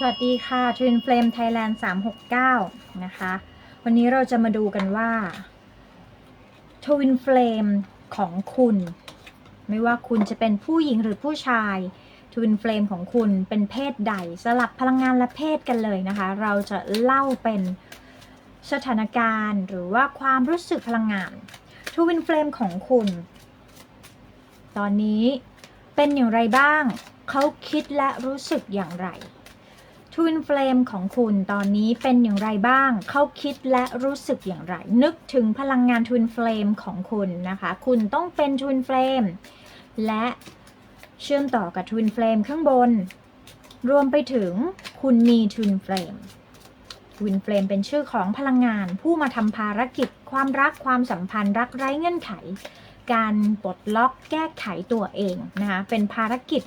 สวัสดีค่ะ Twin Flame Thailand 369 นะคะ วันนี้เราจะมาดูกันว่า Twin Flame ของคุณ ไม่ว่าคุณจะเป็นผู้หญิงหรือผู้ชาย Twin Flame ของคุณเป็นเพศใด สลับพลังงานและเพศกันเลยนะคะ เราจะเล่าเป็นสถานการณ์ หรือว่าความรู้สึกพลังงาน Twin Flame ของคุณ ตอนนี้เป็นอย่างไรบ้าง เขาคิดและรู้สึกอย่างไร ทวินเฟลมของคุณตอนนี้เป็นอย่างไรบ้าง เขาคิดและรู้สึกอย่างไร นึกถึงพลังงานทวินเฟลมของคุณนะคะ คุณต้องเป็นทวินเฟลมและเชื่อมต่อกับทวินเฟลมข้างบน รวมไปถึงคุณมีทวินเฟลมทวินเฟลมเป็นชื่อของพลังงาน ผู้มาทำภารกิจ ความรักความสัมพันธ์ รักไร้เงื่อนไข การปลดล็อกแก้ไขตัวเองนะคะเป็นภารกิจ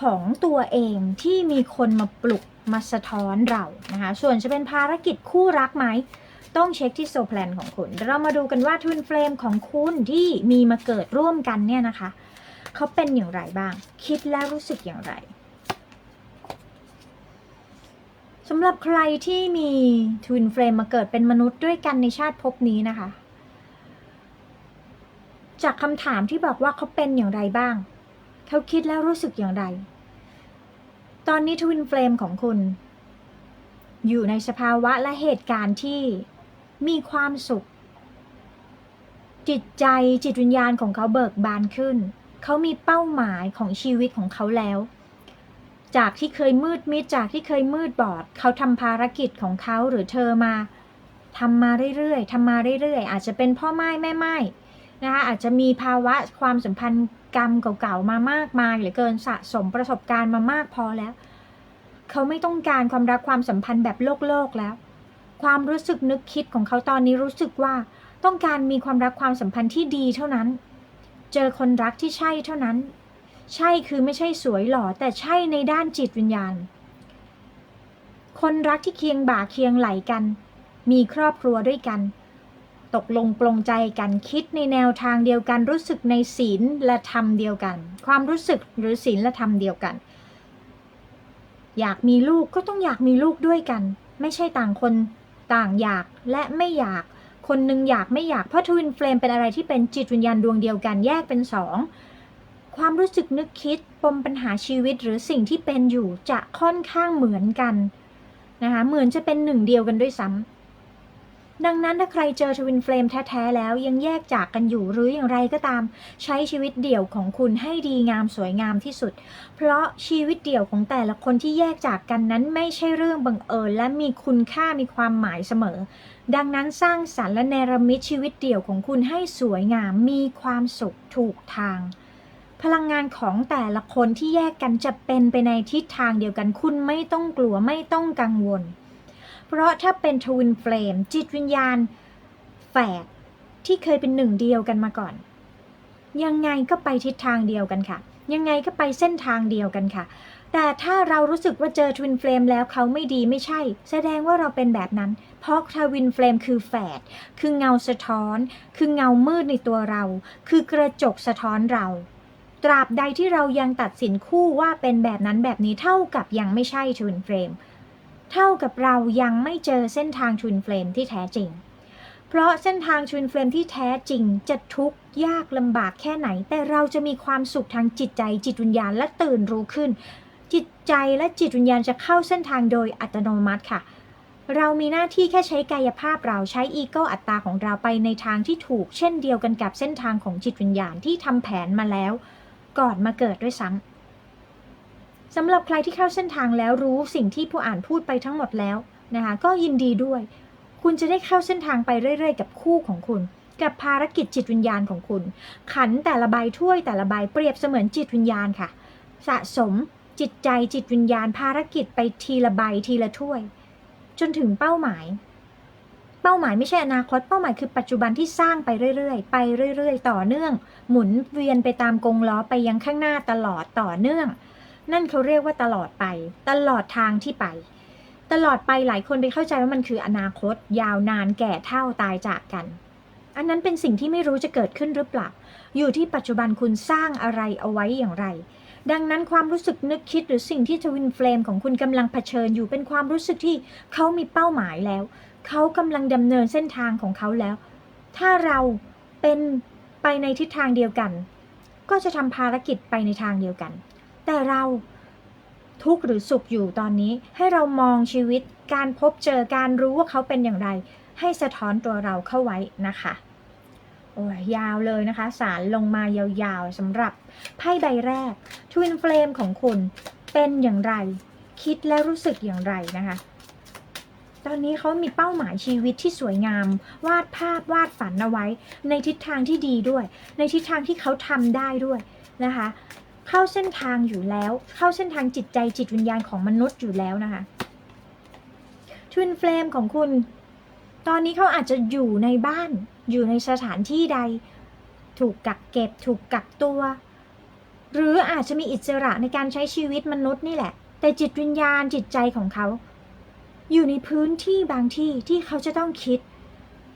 ของตัวเองที่มีคนมาปลุกมาสะท้อนเรานะคะ ส่วนจะเป็นภารกิจคู่รักไหม ต้องเช็คที่โซแพลนของคุณ เรามาดูกันว่าทวินเฟลมของคุณที่มีมาเกิดร่วมกันเนี่ยนะคะ เขาเป็นอย่างไรบ้าง คิดแล้วรู้สึกอย่างไรสำหรับใครที่มีทวินเฟลมมาเกิดเป็นมนุษย์ด้วยกันในชาติภพนี้นะคะ จากคำถามที่บอกว่าเขาเป็นอย่างไรบ้าง เขาคิดแล้วรู้สึกอย่างไร ตอนนี้ทวินเฟลมของคุณ อยู่ในสภาวะและเหตุการณ์ที่มีความสุข จิตใจจิตวิญญาณของเขาเบิกบานขึ้น เขามีเป้าหมายของชีวิตของเขาแล้ว จากที่เคยมืดมิดจากที่เคยมืดบอด เขาทำภารกิจของเขาหรือเธอมาทำมาเรื่อยๆทำมาเรื่อยๆ อาจจะเป็นพ่อไม้แม่ไม้ นะคะอาจจะมีภาวะความสัมพันธ์กรรมเก่าๆมามากมายเหลือเกินสะสมประสบการณ์มามากพอแล้ว เขาไม่ต้องการความรักความสัมพันธ์แบบโลกโลกแล้ว ความรู้สึกนึกคิดของเขาตอนนี้รู้สึกว่าต้องการมีความรักความสัมพันธ์ที่ดีเท่านั้น เจอคนรักที่ใช่เท่านั้น ใช่คือไม่ใช่สวยหล่อแต่ใช่ในด้านจิตวิญญาณ คนรักที่เคียงบ่าเคียงไหลกัน มีครอบครัวด้วยกัน ตกลงปลงใจกันคิดในแนวทางเดียวกัน รู้สึกในศีลและธรรมเดียวกัน ความรู้สึกหรือศีลและธรรมเดียวกัน อยากมีลูกก็ต้องอยากมีลูกด้วยกัน ไม่ใช่ต่างคนต่างอยากและไม่อยาก คนนึงอยากไม่อยากเพราะทวินเฟลมเป็นอะไรที่เป็นจิตวิญญาณดวงเดียวกันแยกเป็นสองความรู้สึกนึกคิดปมปัญหาชีวิตหรือสิ่งที่เป็นอยู่จะค่อนข้างเหมือนกันนะคะเหมือนจะเป็นหนึ่งเดียวกันด้วยซ้ำ ดังนั้นถ้าใครเจอทวินเฟลมแท้ๆแล้วยังแยกจากกันอยู่หรืออย่างไรก็ตาม ใช้ชีวิตเดี่ยวของคุณให้ดีงามสวยงามที่สุด เพราะชีวิตเดี่ยวของแต่ละคนที่แยกจากกันนั้นไม่ใช่เรื่องบังเอิญและมีคุณค่ามีความหมายเสมอ ดังนั้นสร้างสรรค์และเนรมิตชีวิตเดี่ยวของคุณให้สวยงามมีความสุขถูกทางพลังงานของแต่ละคนที่แยกกันจะเป็นไปในทิศทางเดียวกัน คุณไม่ต้องกลัวไม่ต้องกังวล เพราะถ้าเป็นทวินเฟลมจิตวิญญาณแฝดที่เคยเป็นหนึ่งเดียวกันมาก่อน ยังไงก็ไปทิศทางเดียวกันค่ะ ยังไงก็ไปเส้นทางเดียวกันค่ะ แต่ถ้าเรารู้สึกว่าเจอทวินเฟลมแล้วเขาไม่ดีไม่ใช่ แสดงว่าเราเป็นแบบนั้น เพราะทวินเฟลมคือแฝดคือเงาสะท้อน คือเงามืดในตัวเรา คือกระจกสะท้อนเราตราบใดที่เรายังตัดสินคู่ว่าเป็นแบบนั้นแบบนี้เท่ากับยังไม่ใช่ทวินเฟลม เท่ากับเรายังไม่เจอเส้นทางทวินเฟลมที่แท้จริง เพราะเส้นทางทวินเฟลมที่แท้จริงจะทุกข์ยากลำบากแค่ไหน แต่เราจะมีความสุขทางจิตใจจิตวิญญาณและตื่นรู้ขึ้น จิตใจและจิตวิญญาณจะเข้าเส้นทางโดยอัตโนมัติค่ะ เรามีหน้าที่แค่ใช้กายภาพเราใช้อีโก้อัตตาของเราไปในทางที่ถูก เช่นเดียวกันกับเส้นทางของจิตวิญญาณที่ทำแผนมาแล้ว ก่อนมาเกิดด้วยซ้ำ สำหรับใครที่เข้าเส้นทางแล้วรู้สิ่งที่ผู้อ่านพูดไปทั้งหมดแล้วนะคะก็ยินดีด้วย คุณจะได้เข้าเส้นทางไปเรื่อย ๆ กับคู่ของคุณ กับภารกิจจิตวิญญาณของคุณ ขันแต่ละใบถ้วยแต่ละใบเปรียบเสมือนจิตวิญญาณค่ะ สะสมจิตใจจิตวิญญาณ ภารกิจไปทีละใบทีละถ้วย จนถึงเป้าหมาย เป้าหมายไม่ใช่อนาคตเป้าหมายคือปัจจุบันที่สร้างไปเรื่อยๆ ไปเรื่อย ๆ ต่อเนื่อง หมุนเวียนไปตามกงล้อไปยังข้างหน้าตลอดต่อเนื่อง นั่นเขาเรียกว่าตลอดไป ตลอดทางที่ไป ตลอดไปหลายคนไปเข้าใจว่ามันคืออนาคต ยาวนานแก่เท่าตายจากกัน อันนั้นเป็นสิ่งที่ไม่รู้จะเกิดขึ้นหรือเปล่า อยู่ที่ปัจจุบันคุณสร้างอะไรเอาไว้อย่างไร ดังนั้นความรู้สึกนึกคิดหรือสิ่งที่ทวินเฟลมของคุณกำลังเผชิญอยู่เป็นความรู้สึกที่เขามีเป้าหมายแล้ว เขากำลังดำเนินเส้นทางของเขาแล้ว ถ้าเราเป็นไปในทิศทางเดียวกัน ก็จะทำภารกิจไปในทางเดียวกัน แต่เราทุกข์หรือสุขอยู่ตอนนี้ ให้เรามองชีวิตการพบเจอการรู้ว่าเขาเป็นอย่างไร ให้สะท้อนตัวเราเข้าไว้นะคะโอ้ยยาวเลยนะคะ สารลงมายาวๆสำหรับไพ่ใบแรก Twin Flame ของคุณเป็นอย่างไร คิดและรู้สึกอย่างไรนะคะ ตอนนี้เขามีเป้าหมายชีวิตที่สวยงาม วาดภาพวาดฝันเอาไว้ ในทิศทางที่ดีด้วย ในทิศทางที่เขาทำได้ด้วยนะคะ เข้าเส้นทางอยู่แล้ว เข้าเส้นทางจิตใจจิตวิญญาณของมนุษย์อยู่แล้วนะคะ Twin Flame ของคุณ ตอนนี้เขาอาจจะอยู่ในบ้าน อยู่ในสถานที่ใด ถูกกักเก็บ ถูกกักตัว หรืออาจจะมีอิสระในการใช้ชีวิตมนุษย์นี่แหละ แต่จิตวิญญาณจิตใจของเขา อยู่ในพื้นที่บางที่ที่เขาจะต้องคิด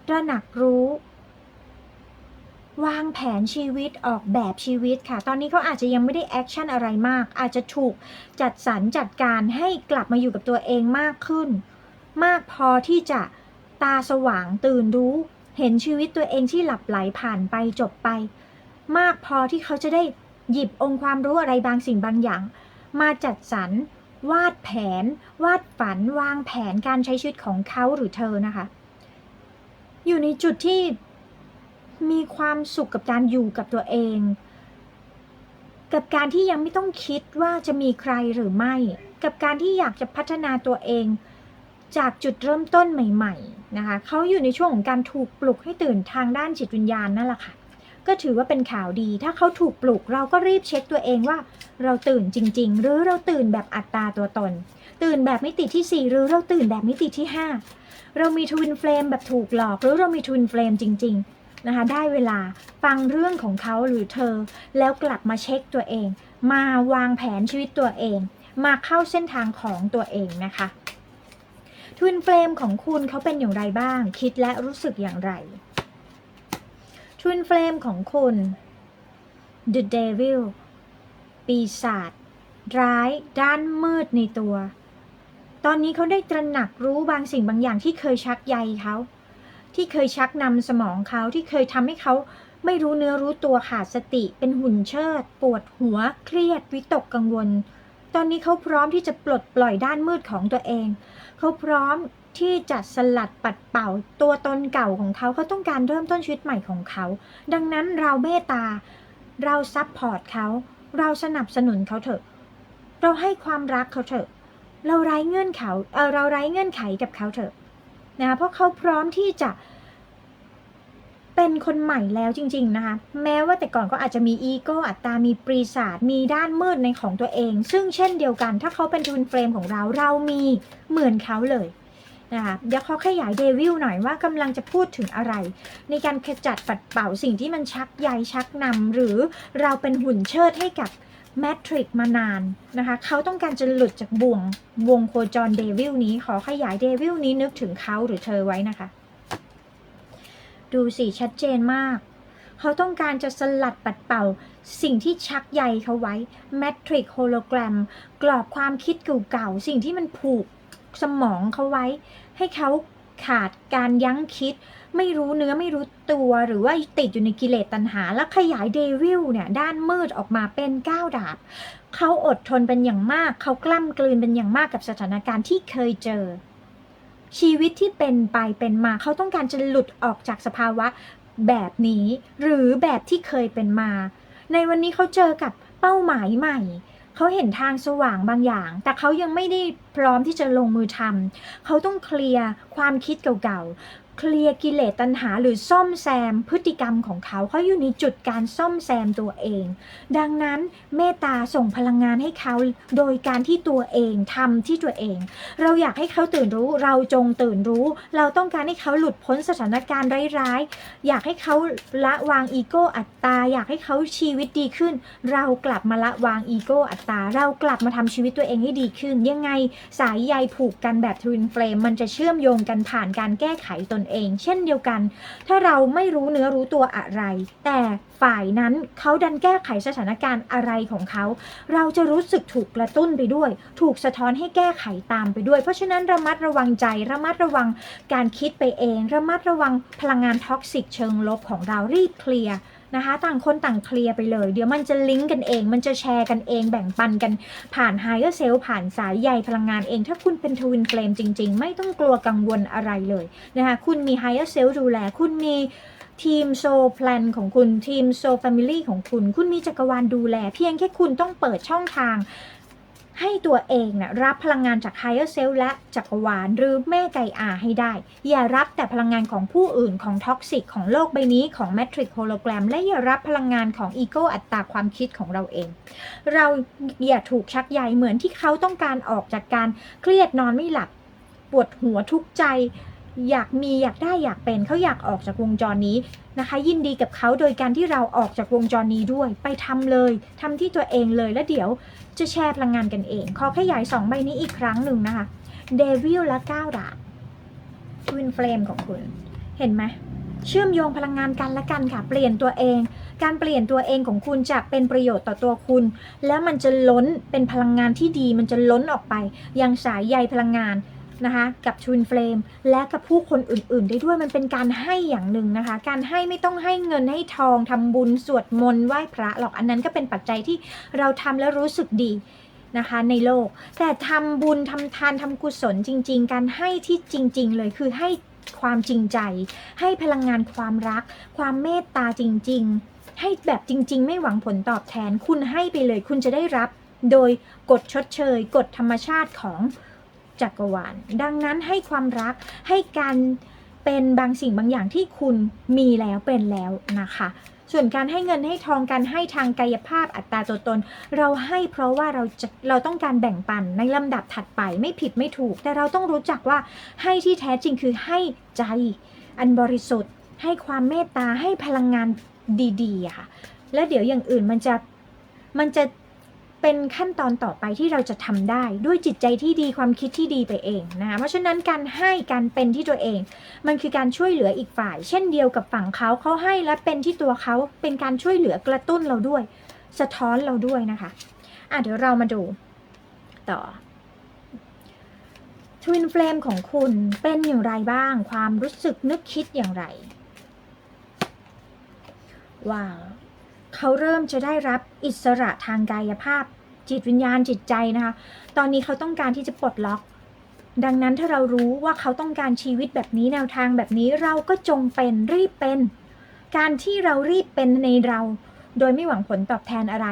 ตระหนักรู้ วางแผนชีวิตออกแบบชีวิตค่ะ ตอนนี้เขาอาจจะยังไม่ได้แอคชั่นอะไรมาก อาจจะถูกจัดสรรจัดการให้กลับมาอยู่กับตัวเองมากขึ้น มากพอที่จะตาสว่างตื่นรู้ เห็นชีวิตตัวเองที่หลับไหลผ่านไปจบไป มากพอที่เขาจะได้หยิบองค์ความรู้อะไรบางสิ่งบางอย่าง มาจัดสรรวาดแผน วาดฝัน วางแผนการใช้ชีวิตของเขาหรือเธอนะคะ อยู่ในจุดที่ มีความสุขกับการอยู่กับตัวเอง กับการที่ยังไม่ต้องคิดว่าจะมีใครหรือไม่ กับการที่อยากจะพัฒนาตัวเอง จากจุดเริ่มต้นใหม่ ๆนะคะเขาอยู่ในช่วงของการถูกปลุกให้ตื่นทางด้านจิตวิญญาณนั่นแหละค่ะก็ถือว่าเป็นข่าวดี ถ้าเขาถูกปลุกเราก็รีบเช็คตัวเองว่า เราตื่นจริง ๆ หรือเราตื่นแบบอัตตาตัวตน ตื่นแบบมิติที่ 4 หรือเราตื่นแบบมิติที่ 5 เรามีทวินเฟลมแบบถูกหลอก หรือเรามีทวินเฟลมจริง ๆ นะคะ ได้เวลาฟังเรื่องของเขาหรือเธอ แล้วกลับมาเช็คตัวเอง มาวางแผนชีวิตตัวเอง มาเข้าเส้นทางของตัวเองนะคะทวินเฟลมของคุณเขาเป็นอย่างไรบ้าง คิดและรู้สึกอย่างไรทวินเฟลมของคุณ The Devil ปีศาจร้ายด้านมืดในตัว ตอนนี้เขาได้ตระหนักรู้บางสิ่งบางอย่างที่เคยชักใยเขา ที่เคยชักนำสมองเขาที่เคยทำให้เขาไม่รู้เนื้อรู้ตัวขาดสติ เป็นหุ่นเชิด ปวดหัว เครียด วิตกกังวล ตอนนี้เขาพร้อมที่จะปลดปล่อยด้านมืดของตัวเอง เขาพร้อมที่จะสลัดปัดเป่าตัวตนเก่าของเขาเขาต้องการเริ่มต้นชีวิตใหม่ของเขา ดังนั้นเราเมตตา เราซัพพอร์ตเขา เราสนับสนุนเขาเถอะ เราให้ความรักเขาเถอะ เราไร้เงื่อนเขาเออเราไร้เงื่อนไขกับเขาเถอะ นะคะเพราะเขาพร้อมที่จะเป็นคนใหม่แล้วจริง ๆ นะคะ แม้ว่าแต่ก่อนก็อาจจะมีอีโก้อัตตา มีปรีศาจมีด้านมืดในของตัวเอง ซึ่งเช่นเดียวกัน ถ้าเขาเป็นทูนเฟรมของเราเรามีเหมือนเขาเลยนะคะเดี๋ยวเขาขยายเดวิลหน่อยว่ากำลังจะพูดถึงอะไร ในการขจัดปัดเป่าสิ่งที่มันชักใยชักนำหรือเราเป็นหุ่นเชิดให้กับ แมทริกมานานนะคะเขาต้องการจะหลุดจากบ่วงวงโคจรเดวิลนี้ขอขยายเดวิลนี้นึกถึงเขาหรือเธอไว้นะคะ ดูสิชัดเจนมากเขาต้องการจะสลัดปัดเป่า สิ่งที่ชักใยเขาไว้แมทริกโฮโลแกรม กรอบความคิดเก่าๆ สิ่งที่มันผูกสมองเขาไว้ ให้เขา ขาดการยั้งคิด ไม่รู้เนื้อไม่รู้ตัวหรือว่าติดอยู่ในกิเลสตัณหา แล้วขยายเดวิลเนี่ยด้านมืดออกมาเป็นก้าวดาบ เขาอดทนเป็นอย่างมาก เขากล้ำกลืนเป็นอย่างมากกับสถานการณ์ที่เคยเจอ ชีวิตที่เป็นไปเป็นมาเขาต้องการจะหลุดออกจากสภาวะแบบนี้ หรือแบบที่เคยเป็นมา ในวันนี้เขาเจอกับเป้าหมายใหม่ เขาเห็นทางสว่างบางอย่าง แต่เขายังไม่ได้พร้อมที่จะลงมือทำเขาต้องเคลียร์ความคิดเก่าๆ เคลียร์กิเลสตัณหาหรือซ่อมแซมพฤติกรรมของเขาเขาอยู่ในจุดการซ่อมแซมตัวเอง ดังนั้นเมตตาส่งพลังงานให้เขาโดยการที่ตัวเองทำที่ตัวเอง เราอยากให้เขาตื่นรู้เราจงตื่นรู้ เราต้องการให้เขาหลุดพ้นสถานการณ์ร้ายๆอยากให้เขาละวางอีโก้อัตตา อยากให้เขาชีวิตดีขึ้น เรากลับมาละวางอีโก้อัตตา เรากลับมาทำชีวิตตัวเองให้ดีขึ้น ยังไงสายใยผูกกันแบบทวินเฟลมมันจะเชื่อมโยงกันผ่านการแก้ไขตนเอง เช่นเดียวกัน ถ้าเราไม่รู้เนื้อรู้ตัวอะไร แต่ฝ่ายนั้นเขาดันแก้ไขสถานการณ์อะไรของเขา เราจะรู้สึกถูกกระตุ้นไปด้วย ถูกสะท้อนให้แก้ไขตามไปด้วย เพราะฉะนั้นระมัดระวังใจระมัดระวังการคิดไปเอง ระมัดระวังพลังงานท็อกซิกเชิงลบของเรารีบเคลียร์ นะคะ ต่างคนต่างเคลียร์ไปเลย เดี๋ยวมันจะลิงก์กันเอง มันจะแชร์กันเองแบ่งปันกันผ่านไฮเออร์เซลผ่านสายใยพลังงานเอง ถ้าคุณเป็นทวินเฟลมจริง ๆ ไม่ต้องกลัวกังวลอะไรเลยนะคะคุณมีไฮเออร์เซลดูแลคุณมีทีมโซแพลนของคุณทีมโซแฟมิลี่ของคุณ คุณมีจักรวาลดูแล เพียงแค่คุณต้องเปิดช่องทาง ให้ตัวเองนะรับพลังงานจาก Higher Self และจักรวาลหรือแม่ไก่อาให้ได้ อย่ารับแต่พลังงานของผู้อื่นของท็อกซิกของโลกใบนี้ของ Matrix Hologram และอย่ารับพลังงานของอีโก้อัตตาความคิดของเราเอง เราอย่าถูกชักใยเหมือนที่เขาต้องการออกจากการเครียดนอนไม่หลับปวดหัวทุกข์ใจอยากมีอยากได้อยากเป็นเขาอยากออกจากวงจรนี้นะคะ ยินดีกับเขาโดยการที่เราออกจากวงจรนี้ด้วย ไปทำเลยทำที่ตัวเองเลยแล้วเดี๋ยว จะแชร์พลังงานกันเอง ขอขยายสองใบนี้อีกครั้งหนึ่งนะคะเดวิลและก้าวดาบทวินเฟลมของคุณ เห็นไหมเชื่อมโยงพลังงานกันและกันค่ะ เปลี่ยนตัวเอง การเปลี่ยนตัวเองของคุณจะเป็นประโยชน์ต่อตัวคุณ แล้วมันจะล้นเป็นพลังงานที่ดี มันจะล้นออกไป ยังสายใยพลังงาน นะคะกับทวินเฟลมและกับผู้คนอื่น ๆ ได้ด้วยมันเป็นการให้อย่างหนึ่งนะคะ การให้ไม่ต้องให้เงินให้ทองทำบุญสวดมนต์ไหว้พระหรอกอันนั้นก็เป็นปัจจัยที่เราทำแล้วรู้สึกดีนะคะในโลก แต่ทำบุญทำทานทำกุศลจริง ๆ การให้ที่จริง ๆ เลยคือให้ความจริงใจ ให้พลังงานความรัก ความเมตตาจริง ๆ ให้แบบจริง ๆ ไม่หวังผลตอบแทนคุณให้ไปเลย คุณจะได้รับ โดยกฎชดเชยกฎธรรมชาติของ จักรวาล ดังนั้นให้ความรักให้การเป็นบางสิ่งบางอย่างที่คุณมีแล้วเป็นแล้วนะคะ ส่วนการให้เงินให้ทองการให้ทางกายภาพอัตราตัวตน เราให้เพราะว่าเราจะเราต้องการแบ่งปันในลำดับถัดไปไม่ผิดไม่ถูก แต่เราต้องรู้จักว่าให้ที่แท้จริงคือให้ใจอันบริสุทธิ์ ให้ความเมตตาให้พลังงานดีๆค่ะ แล้วเดี๋ยวอย่างอื่นมันจะมันจะ เป็นขั้นตอนต่อไปที่เราจะทำได้ด้วยจิตใจที่ดีความคิดที่ดีไปเองนะคะเพราะฉะนั้นการให้การเป็นที่ตัวเอง มันคือการช่วยเหลืออีกฝ่าย เช่นเดียวกับฝั่งเขาเขาให้และเป็นที่ตัวเขาเป็นการช่วยเหลือกระตุ้นเราด้วย สะท้อนเราด้วยนะคะอะเดี๋ยวเรามาดูต่อทวินเฟลมของคุณเป็นอย่างไรบ้าง ความรู้สึกนึกคิดอย่างไร ว้าว เขาเริ่มจะได้รับอิสระทางกายภาพ จิตวิญญาณจิตใจนะคะ ตอนนี้เขาต้องการที่จะปลดล็อก ดังนั้นถ้าเรารู้ว่าเขาต้องการชีวิตแบบนี้แนวทางแบบนี้เราก็จงเป็นรีบเป็น การที่เรารีบเป็นในเรา โดยไม่หวังผลตอบแทนอะไร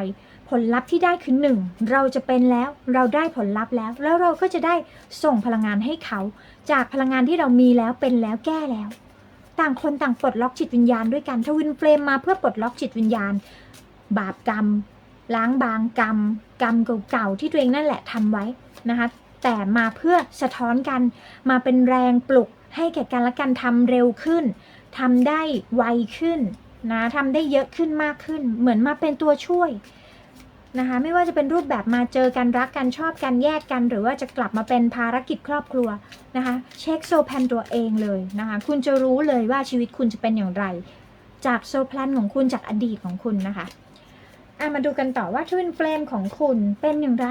ผลลัพธ์ที่ได้คือหนึ่งเราจะเป็นแล้วเราได้ผลลัพธ์แล้ว แล้วเราก็จะได้ส่งพลังงานให้เขา จากพลังงานที่เรามีแล้วเป็นแล้วแก้แล้ว ต่างคนต่างปลดล็อกจิตวิญญาณด้วยกันทวินเฟรมมาเพื่อปลดล็อกจิตวิญญาณ บาปกรรม ล้างบางกรรม กรรมเก่าๆที่ตัวเองนั่นแหละทำไว้นะคะแต่มาเพื่อสะท้อนกันมาเป็นแรงปลุกให้แก่กันและกันทำเร็วขึ้นทำได้ไวขึ้นนะทำได้เยอะขึ้นมากขึ้น เหมือนมาเป็นตัวช่วย นะคะไม่ว่าจะเป็นรูปแบบมาเจอกันรักกันชอบกันแยกกัน หรือว่าจะกลับมาเป็นภารกิจครอบครัวนะคะเช็คโซแพนตัวเองเลยนะคะคุณจะรู้เลยว่าชีวิตคุณจะเป็นอย่างไร จากโซแพลนของคุณจากอดีตของคุณนะคะอะมาดูกันต่อว่าทวินเฟลมของคุณเป็นอย่างไร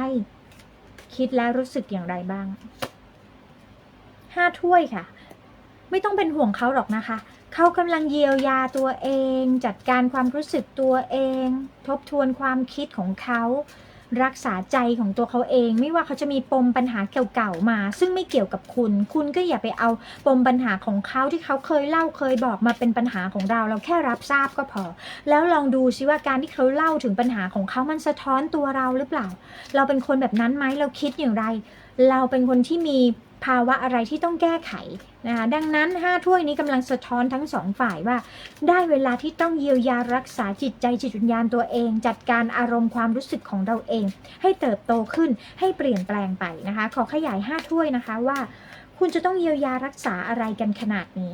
คิดแล้วรู้สึกอย่างไรบ้างห้าถ้วยค่ะ ไม่ต้องเป็นห่วงเขาหรอกนะคะ เขากำลังเยียวยาตัวเอง จัดการความรู้สึกตัวเอง ทบทวนความคิดของเขา รักษาใจของตัวเขาเอง ไม่ว่าเขาจะมีปมปัญหาเก่าๆมา ซึ่งไม่เกี่ยวกับคุณ คุณก็อย่าไปเอาปมปัญหาของเขาที่เขาเคยเล่าเคยบอกมาเป็นปัญหาของเรา เราแค่รับทราบก็พอ แล้วลองดูซิว่าการที่เขาเล่าถึงปัญหาของเขามันสะท้อนตัวเราหรือเปล่า เราเป็นคนแบบนั้นไหมเราคิดอย่างไร เราเป็นคนที่มี ภาวะอะไรที่ต้องแก้ไขนะคะดังนั้น 5 ถ้วยนี้กำลังสะท้อนทั้งสองฝ่ายว่า ได้เวลาที่ต้องเยียวยารักษาจิตใจจิตวิญญาณตัวเอง จัดการอารมณ์ความรู้สึกของเราเอง ให้เติบโตขึ้นให้เปลี่ยนแปลงไปนะคะ ขอขยาย 5 ถ้วยนะคะว่า คุณจะต้องเยียวยารักษาอะไรกันขนาดนี้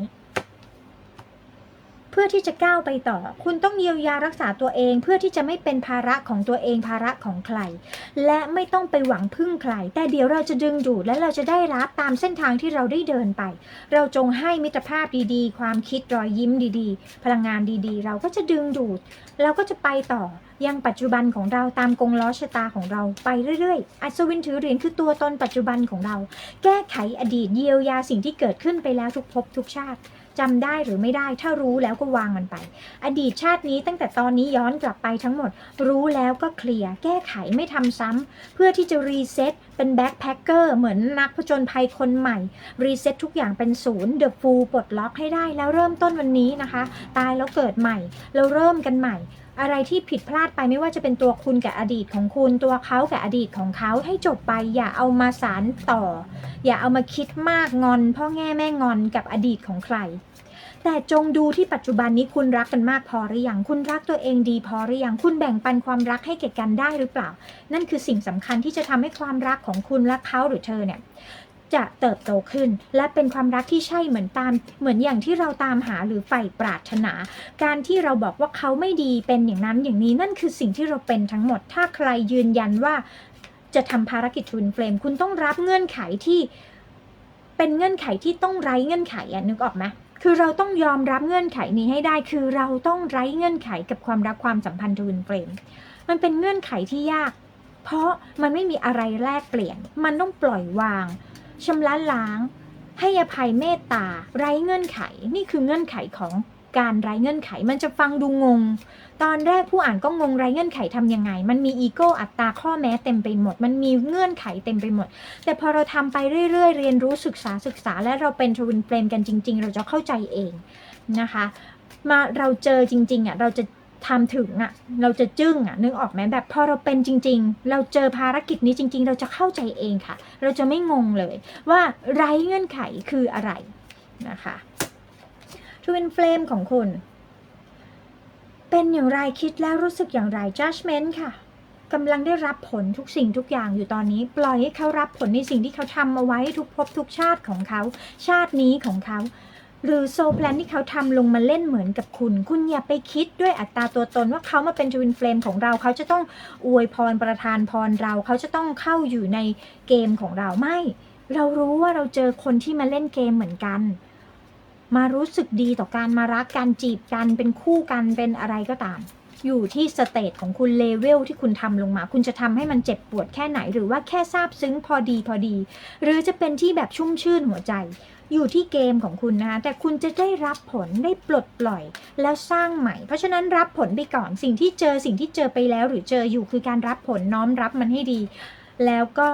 พื่อที่จะก้าวไปต่อ คุณต้องเยียวยารักษาตัวเอง เพื่อที่จะไม่เป็นภาระของตัวเองภาระของใคร และไม่ต้องไปหวังพึ่งใคร แต่เดี๋ยวเราจะดึงดูดและเราจะได้รับตามเส้นทางที่เราได้เดินไป เราจงให้มิตรภาพดีๆ ความคิดรอยยิ้มดีๆ พลังงานดีๆ เราก็จะดึงดูด เราก็จะไปต่อยังปัจจุบันของเราตามกงล้อชะตาของเราไปเรื่อยๆ อัศวินถือเหรียญคือตัวตนปัจจุบันของเรา แก้ไขอดีตเยียวยาสิ่งที่เกิดขึ้นไปแล้วทุกภพทุกชาติ จำได้หรือไม่ได้ ถ้ารู้แล้วก็วางมันไป อดีตชาตินี้ตั้งแต่ตอนนี้ย้อนกลับไปทั้งหมด รู้แล้วก็เคลียร์แก้ไขไม่ทำซ้ำเพื่อที่จะรีเซ็ตเป็นแบ็คแพคเกอร์เหมือนนักผจญภัยคนใหม่ รีเซ็ตทุกอย่างเป็นศูนย์เดอะฟูลปลดล็อกให้ได้แล้วเริ่มต้นวันนี้นะคะ ตายแล้วเกิดใหม่เราเริ่มกันใหม่อะไรที่ผิดพลาดไปไม่ว่าจะเป็นตัวคุณกับอดีตของคุณ ตัวเขากับอดีตของเขาให้จบไป อย่าเอามาสารต่อ อย่าเอามาคิดมากงอนพ่อแง่แม่งอนกับอดีตของใคร แต่จงดูที่ปัจจุบันนี้คุณรักกันมากพอหรือยังคุณรักตัวเองดีพอหรือยังคุณแบ่งปันความรักให้แก่กันได้หรือเปล่า นั่นคือสิ่งสำคัญที่จะทำให้ความรักของคุณและเขาหรือเธอเนี่ยจะเติบโตขึ้น และเป็นความรักที่ใช่เหมือนตาม เหมือนอย่างที่เราตามหาหรือใฝ่ปรารถนา การที่เราบอกว่าเขาไม่ดีเป็นอย่างนั้นอย่างนี้นั่นคือสิ่งที่เราเป็นทั้งหมด ถ้าใครยืนยันว่าจะทำภารกิจทวินเฟลมคุณต้องรับเงื่อนไขที่เป็นเงื่อนไขที่ต้องไร้เงื่อนไขอะนึกออกไหม คือเราต้องยอมรับเงื่อนไขนี้ให้ได้ คือเราต้องไร้เงื่อนไขกับความรักความสัมพันธ์ทวินเฟรม มันเป็นเงื่อนไขที่ยาก เพราะมันไม่มีอะไรแลกเปลี่ยน มันต้องปล่อยวางชำระล้าง ให้อภัยเมตตา ไร้เงื่อนไข นี่คือเงื่อนไขของ การไร้เงื่อนไข มันจะฟังดูงง ตอนแรกผู้อ่านก็งงไร้เงื่อนไขทำยังไง มันมีอีโก้อัตตาข้อแม้เต็มไปหมด มันมีเงื่อนไขเต็มไปหมด แต่พอเราทำไปเรื่อยๆ เรียนรู้ศึกษาศึกษา และเราเป็นทวินเฟลมกันจริง ๆ เราจะเข้าใจเองนะคะ มาเราเจอจริงๆอะเราจะทำถึงอะเราจะจึ้งอะนึกออกไหมแบบพอเราเป็นจริง ๆ เราเจอภารกิจนี้จริง ๆ เราจะเข้าใจเองค่ะ เราจะไม่งงเลยว่าไร้เงื่อนไขคืออะไรนะคะ ทวินเฟลมของคุณ เป็นอย่างไรคิดแล้วรู้สึกอย่างไร judgment ค่ะกำลังได้รับผลทุกสิ่งทุกอย่างอยู่ตอนนี้ ปล่อยให้เขารับผลในสิ่งที่เขาทำเอาไว้ทุกภพทุกชาติของเขา ชาตินี้ของเขา หรือโซแพลนที่เขาทำลงมาเล่นเหมือนกับคุณ คุณอย่าไปคิดด้วยอัตราตัวตนว่าเขามาเป็นทวินเฟลมของเรา เขาจะต้องอวยพรประทานพรเรา เขาจะต้องเข้าอยู่ในเกมของเราไม่ เรารู้ว่าเราเจอคนที่มาเล่นเกมเหมือนกัน มารู้สึกดีต่อการมารักการจีบกันเป็นคู่กันเป็นอะไรก็ตาม อยู่ที่สเตจของคุณเลเวลที่คุณทำลงมา คุณจะทำให้มันเจ็บปวดแค่ไหน หรือว่าแค่ซาบซึ้งพอดีพอดี หรือจะเป็นที่แบบชุ่มชื่นหัวใจ อยู่ที่เกมของคุณนะคะแต่คุณจะได้รับผลได้ปลดปล่อย แล้วสร้างใหม่ เพราะฉะนั้นรับผลไปก่อนสิ่งที่เจอสิ่งที่เจอไปแล้ว หรือเจออยู่คือการรับผลน้อมรับมันให้ดี แล้วก็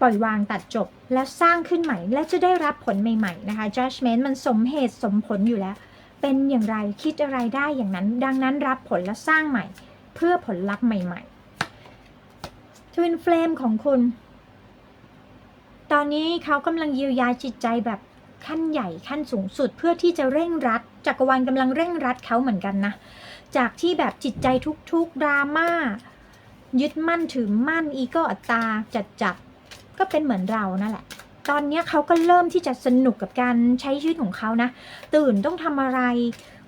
ปล่อยวางตัดจบ และสร้างขึ้นใหม่ และจะได้รับผลใหม่ๆนะคะ judgment มันสมเหตุสมผลอยู่แล้ว เป็นอย่างไรคิดอะไรได้อย่างนั้น ดังนั้นรับผลและสร้างใหม่ เพื่อผลลัพธ์ใหม่ๆ Twin Flame ของคุณ ตอนนี้เขากำลังเยียวยาจิตใจแบบขั้นใหญ่ขั้นสูงสุดเพื่อที่จะเร่งรัดจักรวาลกำลังเร่งรัดเขาเหมือนกันนะ จากที่แบบจิตใจทุกๆดราม่ายึดมั่นถือมั่นอีโก้อัตตาจัดจัด ก็เป็นเหมือนเรานั่นแหละ ตอนนี้เขาก็เริ่มที่จะสนุกกับการใช้ชีวิตของเขานะ ตื่นต้องทำอะไร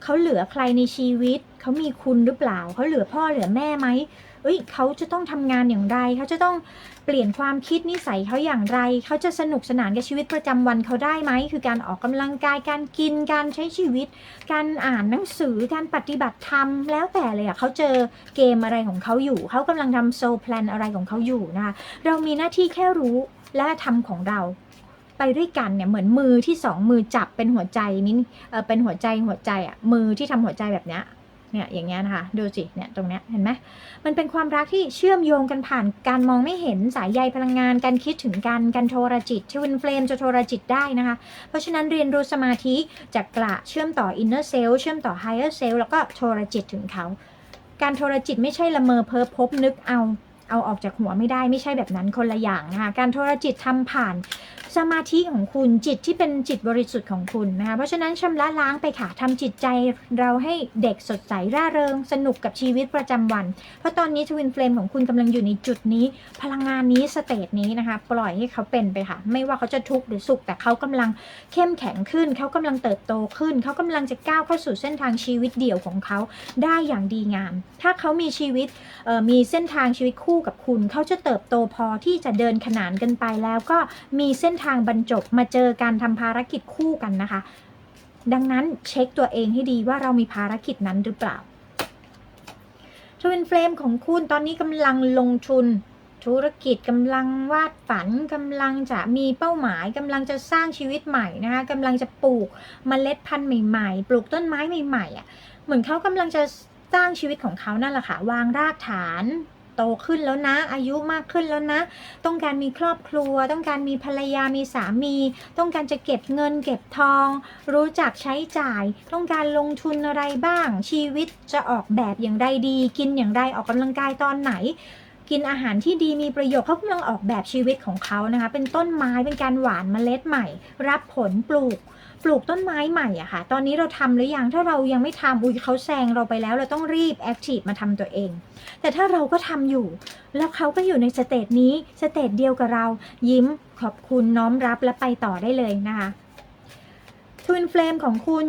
เขาเหลือใครในชีวิต เขามีคุณหรือเปล่า เขาเหลือพ่อเหลือแม่ไหม เอ้ยเขาจะต้องทำงานอย่างไร เขาจะต้องเปลี่ยนความคิดนิสัยเขาอย่างไร เขาจะสนุกสนานกับชีวิตประจำวันเขาได้ไหม คือการออกกำลังกาย การกิน การใช้ชีวิต การอ่านหนังสือ การปฏิบัติธรรม แล้วแต่เลยอะเขาเจอเกมอะไรของเขาอยู่ เขากำลังทำโซลแพลนอะไรของเขาอยู่นะคะ เรามีหน้าที่แค่รู้และทำของเราไปด้วยกันเนี่ยเหมือนมือที่สองมือจับเป็นหัวใจมินเออเป็นหัวใจหัวใจอะมือที่ทำหัวใจแบบเนี้ย เนี่ยอย่างเงี้ยนะคะดูสิเนี่ยตรงเนี้ยเห็นไหมมันเป็นความรักที่เชื่อมโยงกันผ่านการมองไม่เห็นสายใยพลังงาน การคิดถึงกันการโทรจิตที่วินเฟลมจะโทรจิตได้นะคะ เพราะฉะนั้นเรียนรู้สมาธิจากกระเชื่อมต่ออินเนอร์เซลล์เชื่อมต่อไฮเออร์เซลล์แล้วก็โทรจิตถึงเขา การโทรจิตไม่ใช่ละเมอเพ้อพบนึกเอา เอาออกจากหัวไม่ได้ไม่ใช่แบบนั้นคนละอย่างนะคะการโทรจิตทำผ่านสมาธิของคุณจิตที่เป็นจิตบริสุทธิ์ของคุณนะคะเพราะฉะนั้นชำระล้างไปค่ะทำจิตใจเราให้เด็กสดใสร่าเริง สนุกกับชีวิตประจำวัน เพราะตอนนี้ทวินเฟลมของคุณกำลังอยู่ในจุดนี้ พลังงานนี้สเตจนี้นะคะ ปล่อยให้เขาเป็นไปค่ะ ไม่ว่าเขาจะทุกข์หรือสุข แต่เขากำลังเข้มแข็งขึ้น เขากำลังเติบโตขึ้น เขากำลังจะก้าวเข้าสู่เส้นทางชีวิตเดี่ยวของเขาได้อย่างดีงาม ถ้าเขามีชีวิตมีเส้นทางชีวิตคู่กับคุณ เขาจะเติบโตพอที่จะเดินขนานกันไปแล้วก็มีเส้นทางบรรจบมาเจอการทำภารกิจคู่กันนะคะ ดังนั้นเช็คตัวเองให้ดีว่าเรามีภารกิจนั้นหรือเปล่าทวินเฟลมของคุณตอนนี้กำลังลงทุนธุรกิจกำลังวาดฝันกำลังจะมีเป้าหมายกำลังจะสร้างชีวิตใหม่นะคะกำลังจะปลูกเมล็ดพันธุ์ใหม่ๆ ปลูกต้นไม้ใหม่ๆอะเหมือนเขากำลังจะสร้างชีวิตของเขานั่นแหละค่ะวางรากฐาน โตขึ้นแล้วนะ อายุมากขึ้นแล้วนะ ต้องการมีครอบครัว ต้องการมีภรรยามีสามี ต้องการจะเก็บเงิน เก็บทอง รู้จักใช้จ่าย ต้องการลงทุนอะไรบ้าง ชีวิตจะออกแบบอย่างไรดี กินอย่างไรออกกำลังกายตอนไหน กินอาหารที่ดีมีประโยชน์เขากำลังออกแบบชีวิตของเขานะคะ เป็นต้นไม้เป็นการหวานเมล็ดใหม่ รับผลปลูก ปลูกต้นไม้ใหม่อะค่ะ ตอนนี้เราทำหรือยังถ้าเรายังไม่ทำอุ้ยเขาแซงเราไปแล้วเราต้องรีบแอคทีฟมาทำตัวเอง แต่ถ้าเราก็ทำอยู่ แล้วเขาก็อยู่ในสเตจนี้สเตจเดียวกับเรา ยิ้มขอบคุณน้อมรับและไปต่อได้เลยนะคะทวินเฟลมของคุณ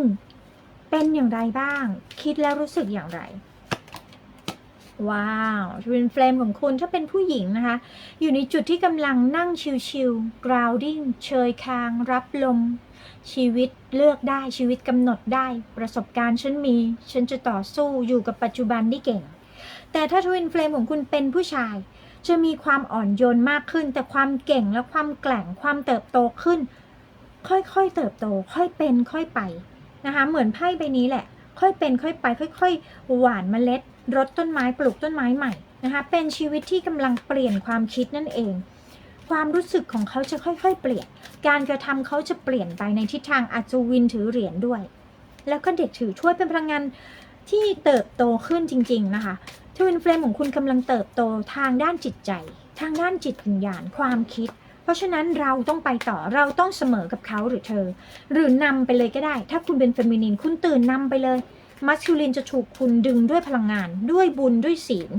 เป็นอย่างไรบ้าง คิดแล้วรู้สึกอย่างไร ว้าวทวินเฟลมของคุณถ้าเป็นผู้หญิงนะคะ อยู่ในจุดที่กำลังนั่งชิลๆ grounding เชยคาง รับลม ชีวิตเลือกได้ชีวิตกำหนดได้ ประสบการณ์ฉันมี ฉันจะต่อสู้อยู่กับปัจจุบันได้เก่ง แต่ถ้าทวินเฟลมของคุณเป็นผู้ชาย จะมีความอ่อนโยนมากขึ้น แต่ความเก่งและความแกร่งความเติบโตขึ้น ค่อยๆเติบโต ค่อยเป็น ค่อยไปนะคะ เหมือนไพ่ใบนี้แหละ ค่อยเป็นค่อยไป ค่อย ๆ หวานเมล็ด รดต้นไม้ปลูกต้นไม้ใหม่นะคะเป็นชีวิตที่กำลังเปลี่ยนความคิดนั่นเอง ความรู้สึกของเขาจะค่อย ๆ เปลี่ยน การกระทำเขาจะเปลี่ยนไปในทิศทางอาจจะวินถือเหรียญด้วย แล้วก็เด็กถือถ้วยเป็นพลังงานที่เติบโตขึ้นจริง ๆ นะคะทวินเฟลมของคุณกำลังเติบโตทางด้านจิตใจ ทางด้านจิตวิญญาณความคิด ราะฉะนั้นเราต้องไปต่อเราต้องเสมอกับเขาหรือเธอ หรือนำไปเลยก็ได้ ถ้าคุณเป็นเฟมินินคุณตื่นนำไปเลยมัสคิลินจะถูกคุณดึงด้วยพลังงาน ด้วยบุญด้วยศีล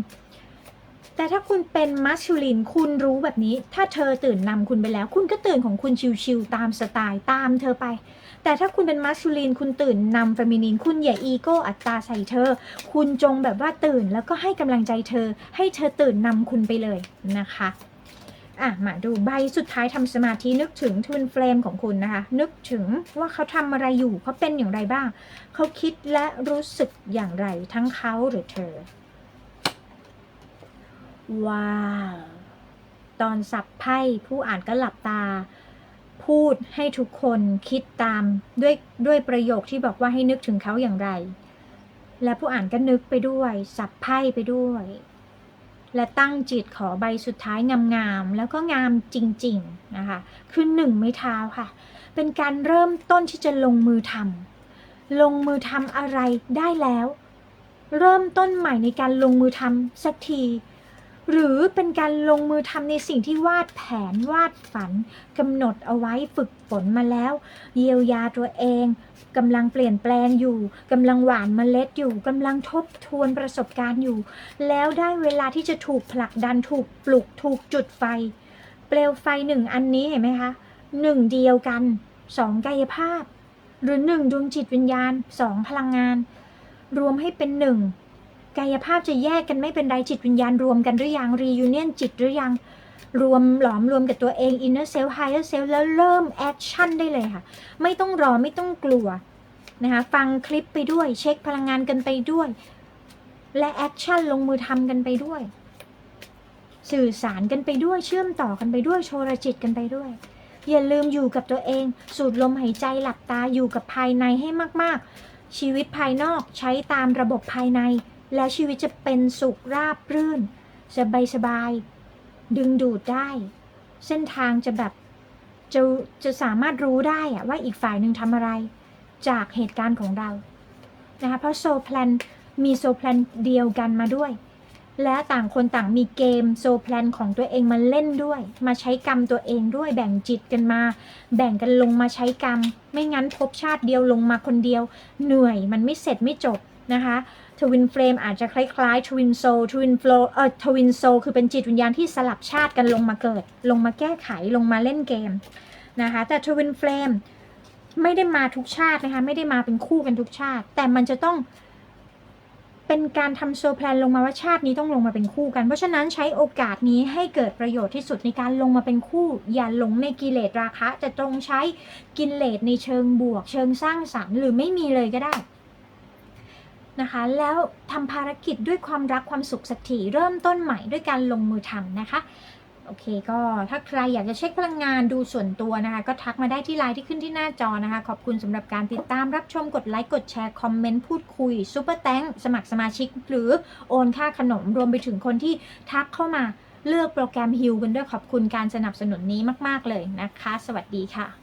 แต่ถ้าคุณเป็นมัสคิลินคุณรู้แบบนี้ ถ้าเธอตื่นนำคุณไปแล้ว คุณก็ตื่นของคุณชิวๆตามสไตล์ตามเธอไป แต่ถ้าคุณเป็นมัสคิลินคุณตื่นนำเฟมินินคุณอย่าอีโก้อัตตาใส่เธอ คุณจงแบบว่าตื่นแล้วก็ให้กำลังใจเธอ ให้เธอตื่นนำคุณไปเลยนะคะ อะมาดูใบสุดท้ายทำสมาธินึกถึงทวินเฟลมของคุณนะคะ นึกถึงว่าเขาทำอะไรอยู่เขาเป็นอย่างไรบ้าง เขาคิดและรู้สึกอย่างไรทั้งเขาหรือเธอ ว้าว ตอนสับไพ่ผู้อ่านก็หลับตา พูดให้ทุกคนคิดตามด้วยด้วยประโยคที่บอกว่าให้นึกถึงเขาอย่างไร และผู้อ่านก็นึกไปด้วย สับไพ่ไปด้วย และตั้งจิตขอใบสุดท้ายงามๆ แล้วก็งามจริงๆนะคะ คือหนึ่งไม้เท้าค่ะ เป็นการเริ่มต้นที่จะลงมือทำลงมือทำอะไรได้แล้ว เริ่มต้นใหม่ในการลงมือทำสักที หรือเป็นการลงมือทำในสิ่งที่วาดแผนวาดฝันกำหนดเอาไว้ฝึกฝนมาแล้ว เยียวยาตัวเองกำลังเปลี่ยนแปลงอยู่กำลังหวานเมล็ดอยู่กำลังทบทวนประสบการณ์อยู่ แล้วได้เวลาที่จะถูกผลักดันถูกปลุกถูกจุดไฟ เปลวไฟหนึ่งอันนี้เห็นไหมคะหนึ่งเดียวกันสองกายภาพ หรือหนึ่งดวงจิตวิญญาณสองพลังงาน รวมให้เป็นหนึ่ง กายภาพจะแยกกันไม่เป็นไรจิตวิญญาณรวมกันหรือยังรียูเนียนจิตหรือยังรวมหลอมรวมกับตัวเอง inner self higher self แล้วเริ่มแอคชั่นได้เลยค่ะ ไม่ต้องรอไม่ต้องกลัวนะคะฟังคลิปไปด้วย เช็คพลังงานกันไปด้วย และแอคชั่นลงมือทำกันไปด้วย สื่อสารกันไปด้วยเชื่อมต่อกันไปด้วยโชรจิตกันไปด้วย อย่าลืมอยู่กับตัวเอง สูดลมหายใจหลับตาอยู่กับภายในให้มาก ๆ ชีวิตภายนอกใช้ตามระบบภายใน แล้วชีวิตจะเป็นสุขราบรื่น สบายสบาย ดึงดูดได้ เส้นทางจะแบบจะจะสามารถรู้ได้อะว่าอีกฝ่ายหนึ่งทำอะไร จากเหตุการณ์ของเรา นะคะ เพราะโซแพลนมีโซแพลนเดียวกันมาด้วย และต่างคนต่างมีเกมโซแพลนของตัวเองมาเล่นด้วย มาใช้กรรมตัวเองด้วยแบ่งจิตกันมา แบ่งกันลงมาใช้กรรม ไม่งั้นภพชาติเดียวลงมาคนเดียว เหนื่อยมันไม่เสร็จไม่จบนะคะ ทวินเฟรมอาจจะคล้ายๆทวินโซทวินโฟลเอ่อทวินโซคือเป็นจิตวิญญาณที่สลับชาติกันลงมาเกิด ลงมาแก้ไขลงมาเล่นเกมนะคะ แต่ทวินเฟรมไม่ได้มาทุกชาตินะคะ ไม่ได้มาเป็นคู่กันทุกชาติ แต่มันจะต้องเป็นการทำโซแพลนลงมาว่าชาตินี้ต้องลงมาเป็นคู่กัน เพราะฉะนั้นใช้โอกาสนี้ให้เกิดประโยชน์ที่สุดในการลงมาเป็นคู่ อย่าหลงในกิเลสราคะจะตรงใช้กิเลสในเชิงบวก เชิงสร้างสรรค์หรือไม่มีเลยก็ได้ นะคะ แล้วทำภารกิจด้วยความรักความสุขสักทีเริ่มต้นใหม่ด้วยการลงมือทำนะคะโอเคก็ถ้าใครอยากจะเช็คพลังงานดูส่วนตัวนะคะ ก็ทักมาได้ที่ไลน์ที่ขึ้นที่หน้าจอนะคะ ขอบคุณสำหรับการติดตามรับชมกดไลค์ กดแชร์ คอมเมนต์ พูดคุยซูเปอร์แตงสมัครสมาชิก หรือโอนค่าขนมรวมไปถึงคนที่ทักเข้ามาเลือกโปรแกรมฮิลกันด้วยขอบคุณการสนับสนุนนี้มาก ๆ เลยนะคะ สวัสดีค่ะ